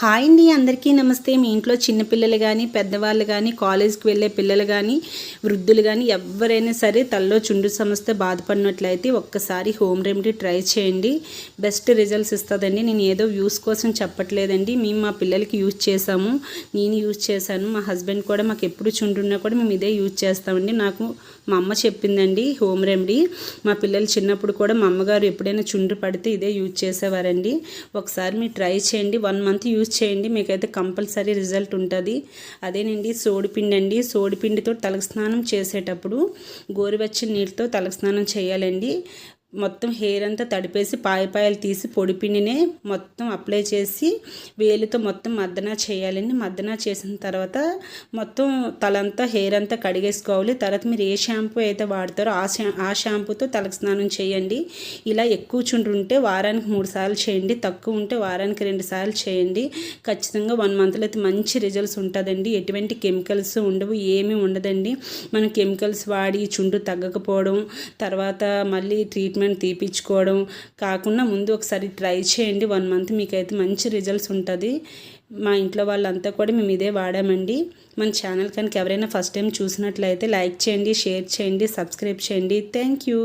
Hi అండి అందరికీ నమస్తే. మీ ఇంట్లో చిన్నపిల్లలు కానీ పెద్దవాళ్ళు కానీ కాలేజ్కి వెళ్ళే పిల్లలు కానీ వృద్ధులు కానీ ఎవరైనా సరే తల్లో చుండు సమస్య బాధపడినట్లయితే ఒక్కసారి హోమ్ రెమెడీ ట్రై చేయండి. బెస్ట్ రిజల్ట్స్ ఇస్తుందండి. నేను ఏదో యూస్ కోసం చెప్పట్లేదండి. మేము మా పిల్లలకి యూజ్ చేసాము నేను యూజ్ చేశాను. మా హస్బెండ్ కూడా మాకు ఎప్పుడు చుండున్నా కూడా మేము ఇదే యూజ్ చేస్తామండి. నాకు మా అమ్మ చెప్పిందండి హోమ్ రెమెడీ. మా పిల్లలు చిన్నప్పుడు కూడా మా అమ్మగారు ఎప్పుడైనా చుండ్రు పడితే ఇదే యూజ్ చేసేవారండి. ఒకసారి మీరు ట్రై చేయండి. వన్ మంత్ యూజ్ చేయండి. మీకైతే కంపల్సరీ రిజల్ట్ ఉంటుంది. అదేనండి సోడిపిండి అండి సోడిపిండితో తలస్నానం చేసేటప్పుడు గోరువెచ్చని నీటితో తలస్నానం చేయాలండి. మొత్తం హెయిర్ అంతా తడిపేసి పాయపాయలు తీసి పొడిపిండినే మొత్తం అప్లై చేసి వేలితో మొత్తం మద్దన చేయాలండి. మద్దన చేసిన తర్వాత మొత్తం తలంతా హెయిర్ అంతా కడిగేసుకోవాలి. తర్వాత మీరు ఏ షాంపూ అయితే వాడతారో ఆ షా ఆ షాంపూతో తలకు స్నానం చేయండి. ఇలా ఎక్కువ చుండ్రు ఉంటే వారానికి మూడు సార్లు చేయండి. తక్కువ ఉంటే వారానికి రెండు సార్లు చేయండి. ఖచ్చితంగా వన్ మంత్లో అయితే మంచి రిజల్ట్స్ ఉంటుందండి. ఎటువంటి కెమికల్స్ ఉండవు ఏమీ ఉండదండి. మనం కెమికల్స్ వాడి చుండ్రు తగ్గకపోవడం తర్వాత మళ్ళీ ట్రీట్మెంట్ తీపించుకోవడం కాకుండా ముందు ఒకసారి ట్రై చేయండి. వన్ మంత్ మీకైతే మంచి రిజల్ట్స్ ఉంటుంది. మా ఇంట్లో వాళ్ళంతా కూడా మేము ఇదే వాడామండి. మన ఛానల్ కనుక ఎవరైనా ఫస్ట్ టైం చూసినట్లయితే లైక్ చేయండి షేర్ చేయండి సబ్స్క్రైబ్ చేయండి. Thank you